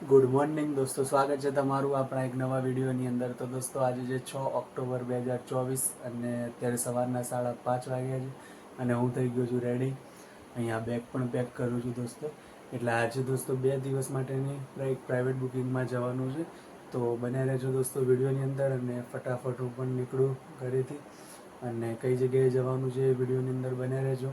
Good morning દોસ્તો. સ્વાગત છે તમારું આપણા એક નવા વિડીયોની અંદર. તો દોસ્તો, આજે જે છ ઓક્ટોબર બે હજાર ચોવીસ અને અત્યારે સવારના સાડા પાંચ વાગ્યા છે અને હું થઈ ગયો છું રેડી અહીંયા બેગ પણ પેક કરું છું દોસ્તો. એટલે આજે દોસ્તો બે દિવસ માટેની એક પ્રાઇવેટ બુકિંગમાં જવાનું છે. તો બને રહેજો દોસ્તો વિડીયોની અંદર અને ફટાફટ હું પણ નીકળું ઘરેથી. અને કઈ જગ્યાએ જવાનું છે એ વિડીયોની અંદર બને રહેજો.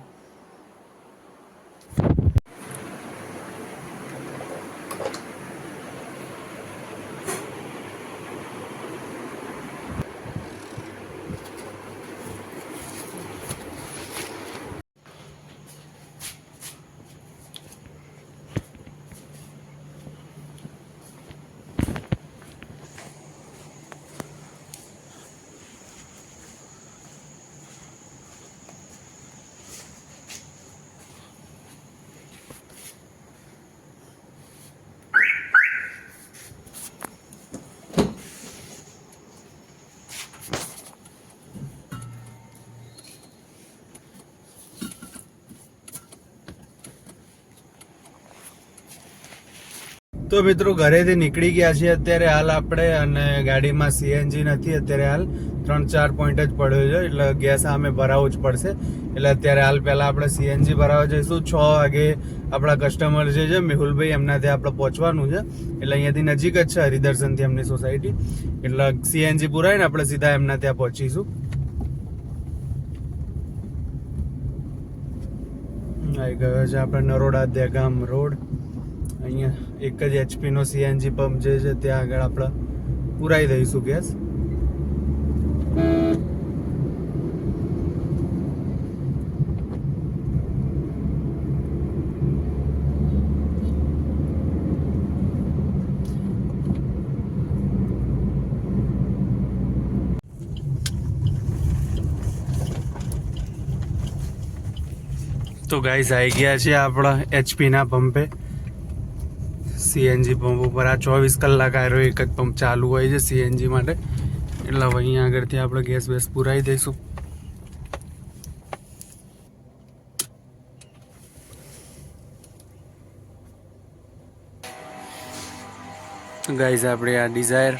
તો મિત્રો ઘરેથી નીકળી ગયા છીએ અત્યારે હાલ આપણે અને ગાડીમાં સીએનજી નથી, અત્યારે હાલ ત્રણ ચાર પોઈન્ટ જ પડ્યો છે, એટલે ગેસ સામે ભરાવવું જ પડશે. એટલે અત્યારે હાલ પહેલાં આપણે સીએનજી ભરાવવા જઈશું, છ વાગે આપણા કસ્ટમર જે છે, મેહુલભાઈ એમના ત્યાં આપણે પહોંચવાનું છે. એટલે અહીંયાથી નજીક જ છે હરિદર્શનથી એમની સોસાયટી એટલે સીએનજી પુરાઈને આપણે સીધા એમના ત્યાં પહોંચીશું. આવી ગયો છે આપણે નરોડા દેગામ રોડ. અહીંયા એક જ એચપી નો સીએનજી પંપ જે છે, ત્યાં આગળ આપણે પુરાઈ દઈશું ગેસ. તો ગાઈઝ આવી ગયા છે આપણા એચપી ના પંપે સીએનજી પંપ ઉપર આ ચોવીસ કલાક આરો એક જ પંપ ચાલુ હોય છે સીએનજી માટે. એટલે હવે અહીંયા આગળથી આપણે ગેસ બેસ પુરાવી દઈશું. ગાઈઝ, આપણે આ ડિઝાયર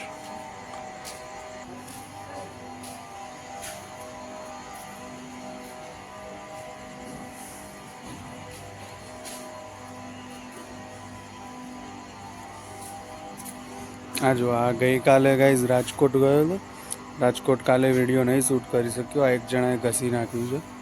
આ જો, આ ગઈકાલે ગાઈઝ રાજકોટ ગયો હતો. રાજકોટ કાલે વીડિયો નહીં શૂટ કરી શક્યો. આ એક જણાએ ઘસી નાખ્યું છે.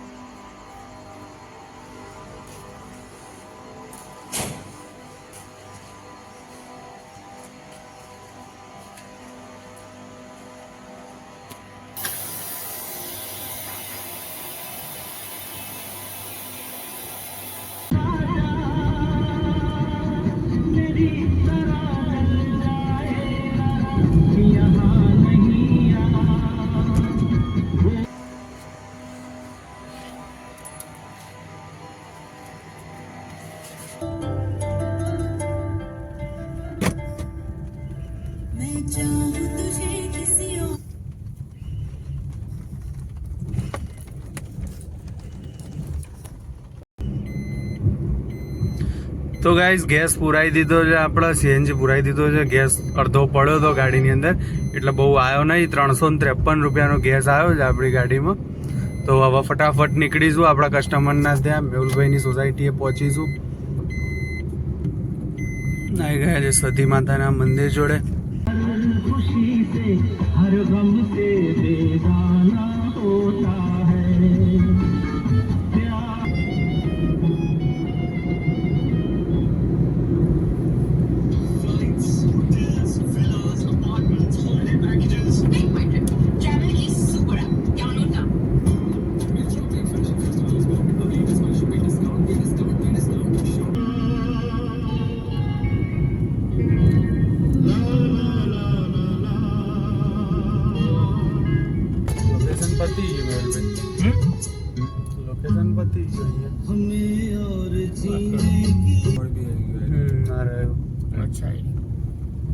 તો ગાઈઝ ગેસ પુરાઈ દીધો છે આપણે સીએનજી પુરાઈ દીધો છે. ગેસ અડધો પડ્યો હતો ગાડીની અંદર. એટલે બહુ આવ્યો નહીં. ત્રણસો ને ત્રેપન રૂપિયાનો ગેસ આવ્યો છે આપણી ગાડીમાં. તો હવે ફટાફટ નીકળીશું આપણા કસ્ટમરના ત્યાં. મેહુલભાઈની સોસાયટીએ પહોંચીશું. આવી ગયા છે સતી માતાના મંદિર જોડે. હર ગમ તે બેદાના ઓતા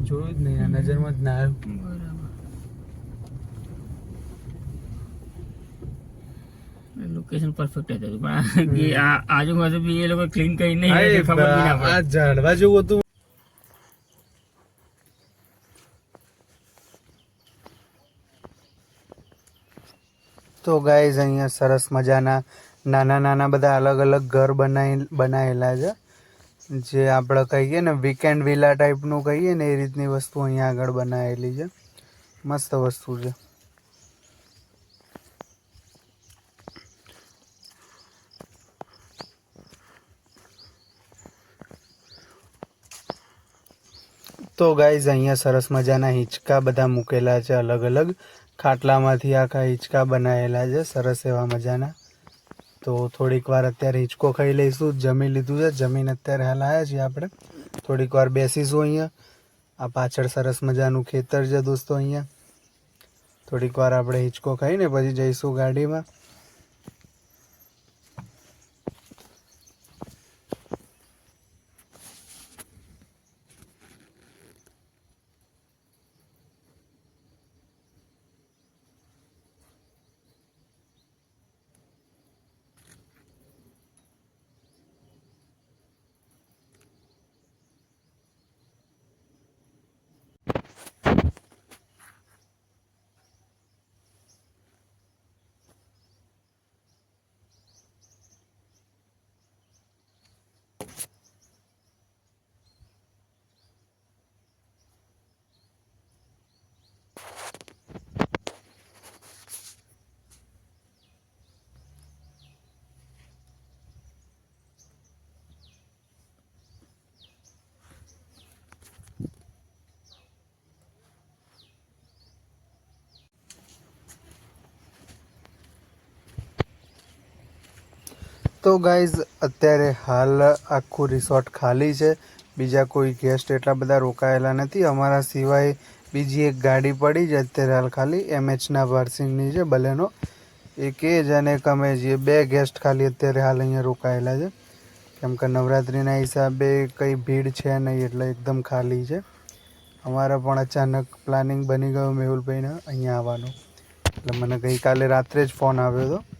જોયું જ નહીં નજરમાં જ ના આવ્યું. લોકેશન પરફેક્ટ હતું પણ આ આજુબાજુ બી એ લોકો ક્લીન કરી નહીં ખબર બી આ ઝાડવા જેવું હતું. તો ગાઈઝ અહીંયા સરસ મજાના નાના નાના બધા અલગ અલગ ઘર બનાવી બનાવેલા છે. જે આપણે કહીએ ને વીકેન્ડ વિલા ટાઈપનું કહીએ ને એ રીતની વસ્તુ અહીંયા આગળ બનાવેલી છે. મસ્ત વસ્તુ છે. તો ગાઈઝ અહીંયા સરસ મજાના હિંચકા બધા મૂકેલા છે અલગ અલગ ખાટલામાંથી આખા હિંચકા બનાવેલા છે. સરસ એવા મજાના. તો થોડીક વાર અત્યારે હિંચકો ખાઈ લઈશું. જમી લીધું છે. જમીન અત્યારે હાલ આવ્યા છીએ આપણે. થોડીક વાર બેસીશું અહીંયા. આ પાછળ સરસ મજાનું ખેતર છે દોસ્તો અહીંયા. થોડીક વાર આપણે હિંચકો ખાઈને પછી જઈશું ગાડીમાં. તો ગાઈઝ અત્યારે હાલ આખું રિસોર્ટ ખાલી છે. બીજા કોઈ ગેસ્ટ એટલા બધા રોકાયેલા નથી. અમારા સિવાય બીજી એક ગાડી પડી છે, અત્યારે હાલ ખાલી. એમએચના વારસિંગની છે, બલેનો. એક એ જ અને એક જે બે ગેસ્ટ ખાલી અત્યારે હાલ અહીંયા રોકાયેલા છે. કેમ કે નવરાત્રિના હિસાબે કંઈ ભીડ છે નહીં એટલે એકદમ ખાલી છે. અમારા પણ અચાનક પ્લાનિંગ બની ગયું મેહુલભાઈને, અહીંયા આવવાનું. એટલે મને ગઈકાલે રાત્રે જ ફોન આવ્યો હતો.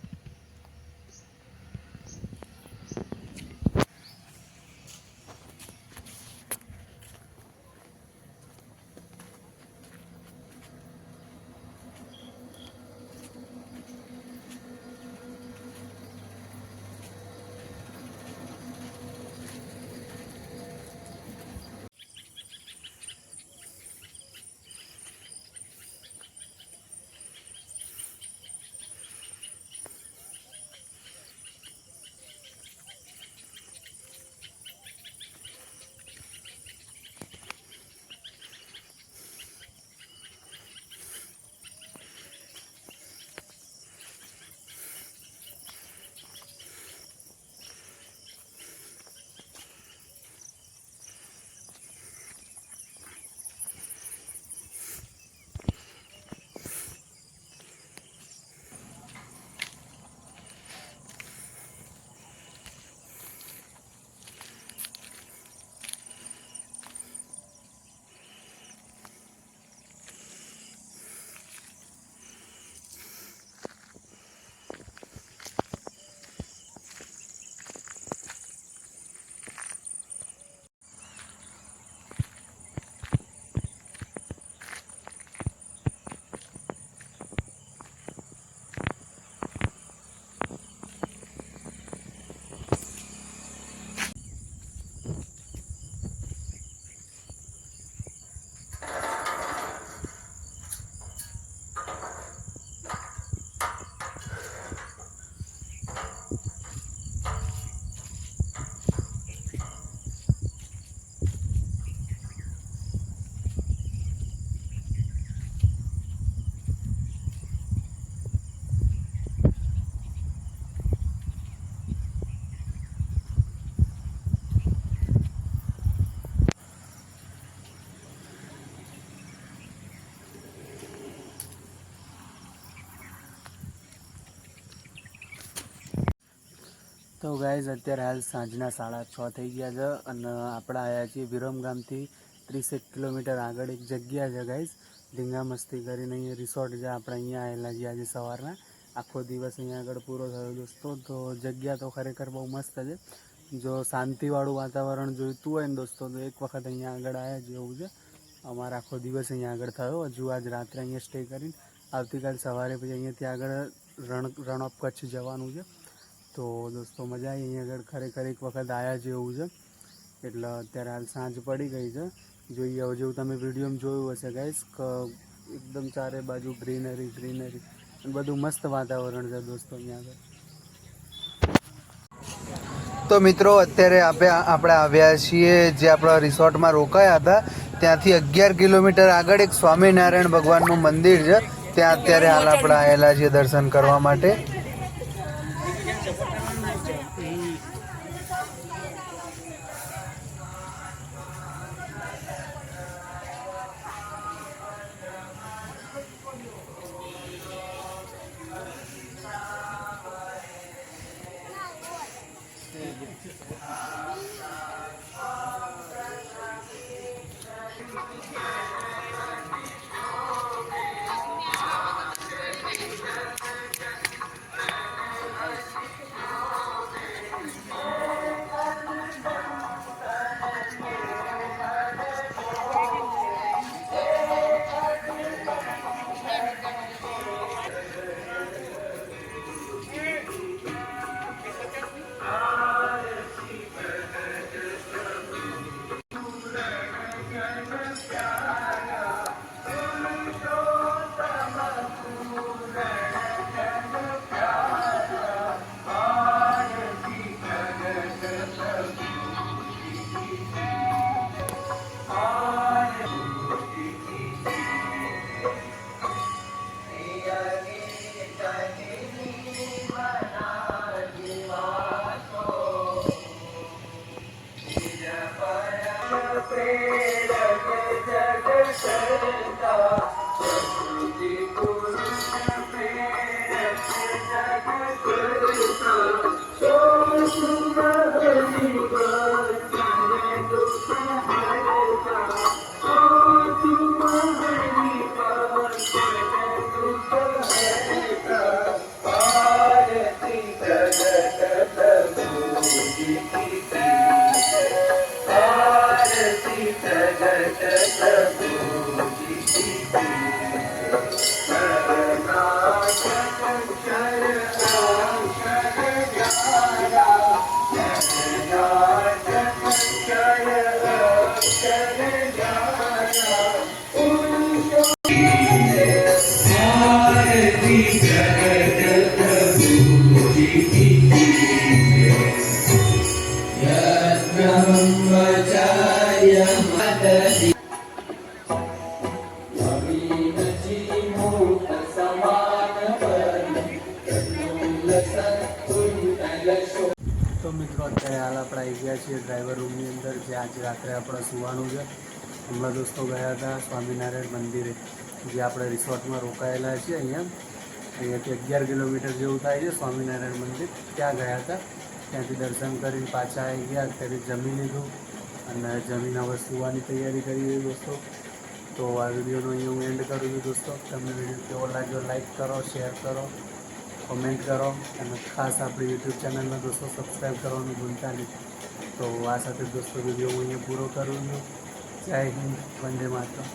તો ગાઈઝ અત્યારે હાલ સાંજના સાડા છ થઈ ગયા છે અને આપણે આવ્યા છીએ વિરમગામથી ત્રીસેક કિલોમીટર આગળ એક જગ્યા છે ગાઈઝ ધીંગા મસ્તી કરીને અહીંયા રિસોર્ટ છે, આપણે અહીંયા આવેલા છીએ આજે સવારના. આખો દિવસ અહીંયા આગળ પૂરો થયો દોસ્તો, તો જગ્યા તો ખરેખર બહુ મસ્ત છે. જો શાંતિવાળું વાતાવરણ જોઈતું હોય ને દોસ્તો, તો એક વખત અહીંયા આગળ આવ્યા જેવું છે. અમારો આખો દિવસ અહીંયા આગળ થયો. હજુ આજ રાત્રે અહીંયા સ્ટે કરીને આવતીકાલ સવારે પછી અહીંયાથી આગળ રણ રણ ઓફ કચ્છ જવાનું છે. તો દોસ્તો મજા આવી અહીંયા આગળ. ખરેખર એક વખત આવ્યા જેવું છે. એટલે અત્યારે હાલ સાંજ પડી ગઈ છે. જોઈએ હવે જેવું તમે વિડીયોમાં જોયું હશે ગાઈસ એકદમ ચારે બાજુ ગ્રીનરી ગ્રીનરી બધું મસ્ત વાતાવરણ છે દોસ્તો અહીંયા આગળ. તો મિત્રો, અત્યારે આપણે આવ્યા છીએ જે આપણા રિસોર્ટમાં રોકાયા હતા. ત્યાંથી અગિયાર કિલોમીટર આગળ એક સ્વામિનારાયણ ભગવાનનું મંદિર છે. ત્યાં અત્યારે હાલ આપણે આવેલા છીએ દર્શન કરવા માટે. તો મિત્રો, અત્યારે હાલ આપણે આવી ગયા છીએ ડ્રાઈવર રૂમની અંદર, જે આજે રાત્રે આપણે સુવાનું છે. હમણાં દોસ્તો ગયા હતા સ્વામિનારાયણ મંદિરે, જે આપણે રિસોર્ટમાં રોકાયેલા છીએ અહીંયા. અહીંયાથી અગિયાર કિલોમીટર જેવું થાય છે સ્વામિનારાયણ મંદિર. ત્યાં ગયા હતા. ત્યાંથી દર્શન કરીને પાછા આવી ગયા, અત્યારે જમી લીધું. અને જમીન હવે સુવાની તૈયારી કરી છે દોસ્તો. તો આ વિડીયોનો અહીંયા હું એન્ડ કરું છું દોસ્તો. તમને વીડિયો કેવો લાગ્યો લાઈક કરો શેર કરો કોમેન્ટ કરો અને ખાસ આપણી યુટ્યુબ ચેનલને દોસ્તો સબસ્ક્રાઈબ કરવાનું ભૂલતા નહીં. તો આ સાથે દોસ્તો વીડિયો હું અહીંયા પૂરો કરું છું. જય હિન્દ, વંદે માતરમ.